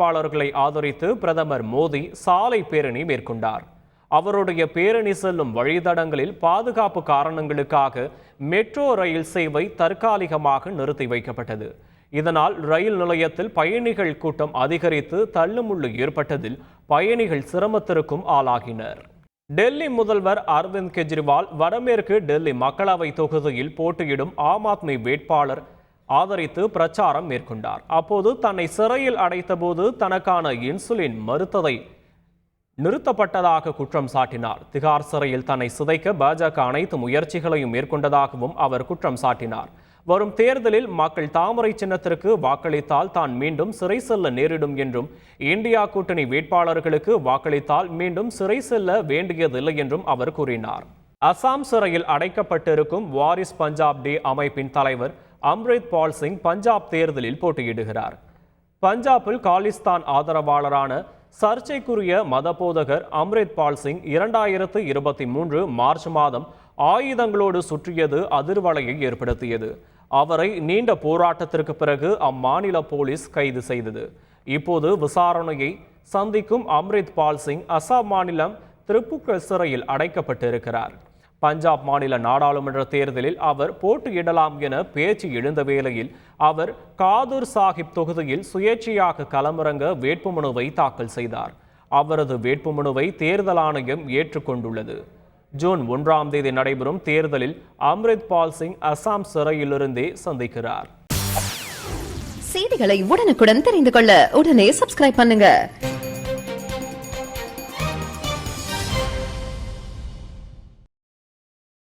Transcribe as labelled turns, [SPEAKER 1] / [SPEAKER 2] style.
[SPEAKER 1] வேட்பாளர்களை ஆதரித்து பிரதமர் மோடி சாலை பேரணி மேற்கொண்டார். அவருடைய பேரணி செல்லும் வழித்தடங்களில் பாதுகாப்பு காரணங்களுக்காக மெட்ரோ ரயில் சேவை தற்காலிகமாக நிறுத்தி வைக்கப்பட்டது. இதனால் ரயில் நிலையத்தில் பயணிகள் கூட்டம் அதிகரித்து தள்ளுமுள்ளு ஏற்பட்டதில் பயணிகள் சிரமத்திற்கும் ஆளாகினர். டெல்லி முதல்வர் அரவிந்த் கெஜ்ரிவால் வடமேற்கு டெல்லி மக்களவை தொகுதியில் போட்டியிடும் ஆம் ஆத்மி வேட்பாளர் ஆதரித்து பிரச்சாரம் மேற்கொண்டார். அப்போது தன்னை சிறையில் அடைத்தபோது தனக்கான இன்சுலின் மறுத்ததை நிறுத்தப்பட்டதாக குற்றம் சாட்டினார். திகார் சிறையில் தன்னை சிதைக்க பாஜக அனைத்து முயற்சிகளையும் மேற்கொண்டதாகவும் அவர் குற்றம் சாட்டினார். வரும் தேர்தலில் மக்கள் தாமரை சின்னத்திற்கு வாக்களித்தால் தான் மீண்டும் சிறை செல்ல நேரிடும் என்றும் இந்தியா கூட்டணி வேட்பாளர்களுக்கு வாக்களித்தால் மீண்டும் சிறை செல்ல வேண்டியதில்லை என்றும் அவர் கூறினார். அசாம் சிறையில் அடைக்கப்பட்டிருக்கும் வாரிஸ் பஞ்சாப் டே அமைப்பின் தலைவர் அம்ரித் பால் சிங் பஞ்சாப் தேர்தலில் போட்டியிடுகிறார். பஞ்சாபில் காலிஸ்தான் ஆதரவாளரான சர்ச்சைக்குரிய மதபோதகர் அம்ரித் பால் சிங் இரண்டாயிரத்து இருபத்தி மூன்று மார்ச் மாதம் ஆயுதங்களோடு சுற்றியது அதிர்வலையை ஏற்படுத்தியது. அவரை நீண்ட போராட்டத்திற்கு பிறகு அம்மாநில போலீஸ் கைது செய்தது. இப்போது விசாரணையை சந்திக்கும் அம்ரித் பால் சிங் அசாம் மாநிலம் திருப்புக்கல் சிறையில் அடைக்கப்பட்டிருக்கிறார். பஞ்சாப் மாநில நாடாளுமன்ற தேர்தலில் அவர் போட்டியிடலாம் என பேச்சு எழுந்த வேளையில் அவர் காதூர் சாஹிப் தொகுதியில் சுயேட்சையாக களமிறங்க வேட்புமனுவை தாக்கல் செய்தார். அவரது வேட்புமனுவை தேர்தல் ஆணையம் ஏற்றுக்கொண்டுள்ளது. ஜூன் ஒன்றாம் தேதி நடைபெறும் தேர்தலில் அம்ரித் பால் சிங் அசாம் சிறையிலிருந்தே சந்திக்கிறார்.
[SPEAKER 2] செய்திகளை உடனுக்குடன் தெரிந்து கொள்ள உடனே சப்ஸ்கிரைப் பண்ணுங்க.